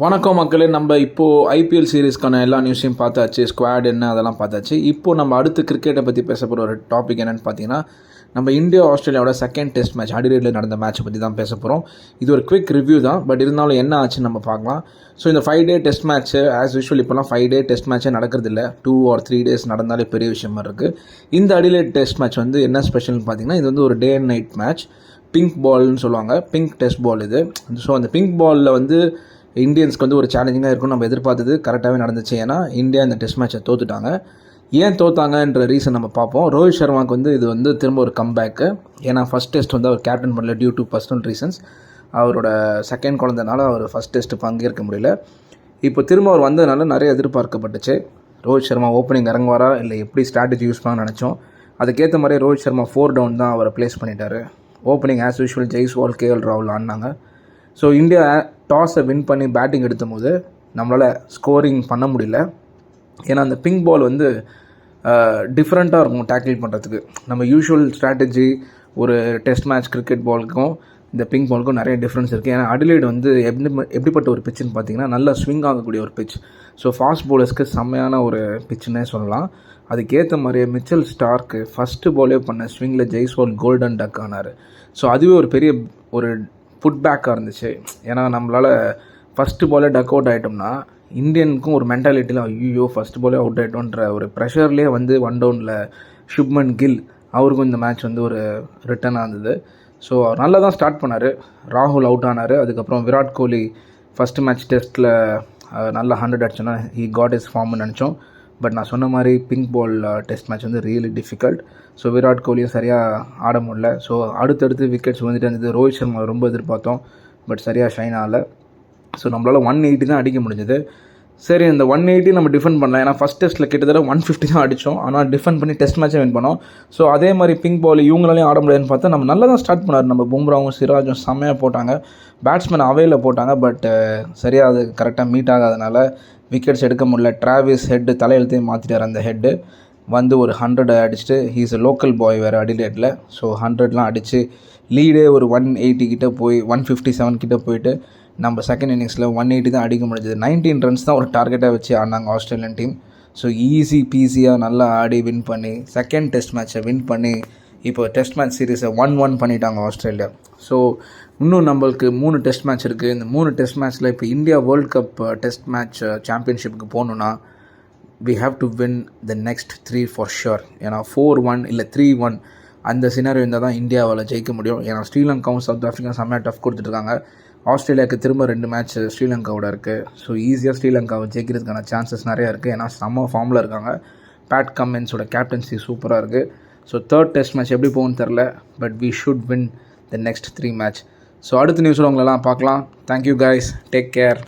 வணக்கம் மக்களே நம்ம இப்போது ஐபிஎல் சீரிஸ்க்கான எல்லா நியூஸையும் பார்த்தாச்சு ஸ்குவாட் என்ன அதெல்லாம் பார்த்தாச்சு. இப்போது நம்ம அடுத்து கிரிக்கெட்டை பற்றி பேச போகிற ஒரு டாபிக் என்னென்னு பார்த்தீங்கன்னா நம்ம இந்தியா ஆஸ்திரேலியாவோட செகண்ட் டெஸ்ட் மேட்ச் அடிரேடில் நடந்த மேட்ச்சை பற்றி தான் பேச போகிறோம் இது ஒரு குவிக் ரிவ்யூ தான் பட் இருந்தாலும் என்ன ஆச்சுன்னு நம்ம பார்க்கலாம். ஸோ இந்த five day test match as usual இப்போலாம் ஃபைவ் டே டெஸ்ட் மேட்ச்சே நடக்கிறதில்ல. டூ ஆர் த்ரீ டேஸ் நடந்தாலே பெரிய விஷயமா இருக்குது இந்த அடிலேட் டெஸ்ட் மேட்ச் வந்து என்ன ஸ்பெஷல்னு பார்த்தீங்கன்னா இது வந்து ஒரு day and night match pink பால்னு சொல்லுவாங்க. பிங்க் டெஸ்ட் பால் இது. ஸோ அந்த பிங்க் பாலில் வந்து இந்தியன்ஸ்க்கு வந்து ஒரு சேலஞ்சிங்காக இருக்கும்னு நம்ம எதிர்பார்த்தது கரெக்டாகவே நடந்துச்சு. ஏன்னா இந்தியா இந்த டெஸ்ட் மேட்சை தோத்துட்டாங்க. ஏன் தோத்தாங்கன்ற ரீசன் நம்ம பார்ப்போம். ரோஹித் சர்மாவுக்கு வந்து இது வந்து திரும்ப ஒரு கம்பேக்கு ஏன்னா ஃபஸ்ட் டெஸ்ட் வந்து அவர் கேப்டன் பண்ணல டியூ டு பர்சனல் ரீசன்ஸ் அவரோட செகண்ட் குழந்தைனால அவர் ஃபஸ்ட் டெஸ்ட் பங்கேற்க முடியல. இப்போ திரும்ப அவர் வந்ததுனால நிறைய எதிர்பார்க்கப்பட்டுச்சு. ரோஹித் சர்மா ஓப்பனிங் இறங்குவாரா? இல்லை எப்படி ஸ்ட்ராட்டஜி யூஸ் பண்ண நினச்சோம். அதுக்கேற்ற மாதிரியே ரோஹித் சர்மா ஃபோர் டவுன் தான் அவரை ப்ளேஸ் பண்ணிட்டார். Opening as usual Jaiswal KL ராகுல் ஆடினாங்க. ஸோ இந்தியா டாஸை வின் பண்ணி பேட்டிங் எடுத்த போது நம்மளால் ஸ்கோரிங் பண்ண முடியல. ஏன்னா அந்த பிங்க் பால் வந்து டிஃப்ரெண்ட்டாக இருக்கும் டேக்கிள் பண்ணுறதுக்கு நம்ம யூஷுவல் ஸ்ட்ராட்டஜி ஒரு டெஸ்ட் மேட்ச் கிரிக்கெட் பாலுக்கும் இந்த பிங்க் பாலுக்கும் நிறைய டிஃப்ரென்ஸ் இருக்குது ஏன்னா அடிலைடு வந்து எப்படி எப்படிப்பட்ட ஒரு பிச்சுன்னு பார்த்தீங்கன்னா நல்லா ஸ்விங் ஆகக்கூடிய ஒரு பிச் ஸோ ஃபாஸ்ட் போலர்ஸ்க்கு செம்மையான ஒரு பிச்சுன்னே சொல்லலாம். அதுக்கேற்ற மாதிரியே மிச்சல் ஸ்டார்க்கு ஃபஸ்ட்டு பாலே பண்ண ஸ்விங்கில் ஜெய்ஸ்வால் கோல்டன் டக் ஆனார். ஸோ அதுவே ஒரு பெரிய ஒரு புட்பேக்காக இருந்துச்சு. ஏன்னா நம்மளால் ஃபஸ்ட்டு பாலே டக் அவுட் ஆகிட்டோம்னா இந்தியனுக்கும் ஒரு மென்டாலிட்டியில் ஐயோ ஃபஸ்ட் பாலே அவுட் ஆகிட்டோன்ற ஒரு ப்ரெஷர்லேயே வந்து ஒன் டவுனில் ஷுப்மன் கில் அவருக்கும் இந்த மேட்ச் வந்து ஒரு ரிட்டர்னாக இருந்தது. ஸோ அவர் நல்லா தான் ஸ்டார்ட் பண்ணார். ராகுல் அவுட் ஆனார். அதுக்கப்புறம் விராட் கோலி ஃபஸ்ட்டு மேட்ச் டெஸ்ட்டில் நல்லா ஹண்ட்ரட் அடிச்சோன்னா ஹி காட் இஸ் ஃபார்ம்னு நினச்சோம். பட் நான் சொன்ன மாதிரி பிங்க் பால் டெஸ்ட் மேட்ச் வந்து ரியலி டிஃபிகல்ட் ஸோ விராட் கோலியும் சரியாக ஆட முடியல. ஸோ அடுத்தடுத்து விக்கெட்ஸ் வந்துட்டு இருந்தது. ரோஹித் சர்மா ரொம்ப எதிர்பார்த்தோம். பட் சரியாக ஷைன் ஆகலை. ஸோ நம்மளால் ஒன் எயிட்டி தான் அடிக்க முடிஞ்சது. சரி இந்த ஒன் எயிட்டி நம்ம டிஃபெண்ட் பண்ணலாம். ஏன்னா ஃபஸ்ட் டெஸ்ட்டில் கிட்டத்தட்ட ஒன் ஃபிஃப்டி தான் அடித்தோம் ஆனால் டிஃபெண்ட் பண்ணி டெஸ்ட் மேட்சை வின் பண்ணோம். ஸோ அதே மாதிரி பிங்க் பால் இவங்களாலையும் ஆட முடியாதுன்னு பார்த்தா நம்ம நல்லா தான் ஸ்டார்ட் பண்ணார். நம்ம பும்ராவும் சிராஜும் செம்மையாக போட்டாங்க. பேட்ஸ்மேன் அவையில் போட்டாங்க. பட் uh, சரியாக அது கரெக்டாக மீட் ஆகாதனால விக்கெட்ஸ் எடுக்க முடியல. டிராவிஸ் ஹெட்டு தலையெழுத்தையும் மாற்றிட்டார் அந்த ஹெட்டு வந்து ஒரு ஹண்ட்ரட் அடிச்சுட்டு ஹீஸ் லோக்கல் பாய் வேறு அடிலேட்டில் ஸோ ஹண்ட்ரட்லாம் அடித்து லீடே ஒரு ஒன் எயிட்டி கிட்டே போய் ஒன் ஃபிஃப்டி செவன் கிட்டே போயிட்டு நம்ம செகண்ட் இன்னிங்ஸில் ஒன் எயிட்டி தான் அடிக்க முடிஞ்சது. நைன்டீன் ரன்ஸ் தான் ஒரு டார்கெட்டாக வச்சு ஆடினாங்க ஆஸ்திரேலியன் டீம் ஸோ ஈஸி பீஸியாக நல்லா ஆடி வின் பண்ணி செகண்ட் டெஸ்ட் மேட்ச்சை வின் பண்ணி இப்போ டெஸ்ட் மேட்ச் சீரீஸை ஒன் ஒன் பண்ணிட்டாங்க ஆஸ்திரேலியா. ஸோ இன்னும் நம்மளுக்கு மூணு டெஸ்ட் மேட்ச் இருக்குது இந்த மூணு டெஸ்ட் மேட்ச்சில் இப்போ India world cup test match சாம்பியன்ஷிப்புக்கு போகணுன்னா we have to win the next three for sure ஏன்னா ஃபோர் ஒன் இல்லை த்ரீ ஒன் அந்த சினாரியோ இருந்தால் தான் இந்தியாவால் ஜெயிக்க முடியும். ஏன்னா ஸ்ரீலங்காவும் சவுத் ஆஃப்ரிக்கா செம்மையாக டஃப் கொடுத்துட்ருக்காங்க. ஆஸ்திரேலியாவுக்கு திரும்ப ரெண்டு மேட்ச் ஸ்ரீலங்காவோட இருக்குது ஸோ ஈஸியாக ஸ்ரீலங்காவை ஜெயிக்கிறதுக்கான சான்சஸ் நிறையா இருக்குது ஏன்னா செம்ம ஃபார்மில் இருக்காங்க. பேட் கம்மின்ஸோட கேப்டன்சி சூப்பராக இருக்குது ஸோ தேர்ட் டெஸ்ட் மேட்ச் எப்படி போகும்னு தெரில but we should win the next three match so அடுத்த நியூஸில் உங்களெல்லாம் பார்க்கலாம். Thank you guys take care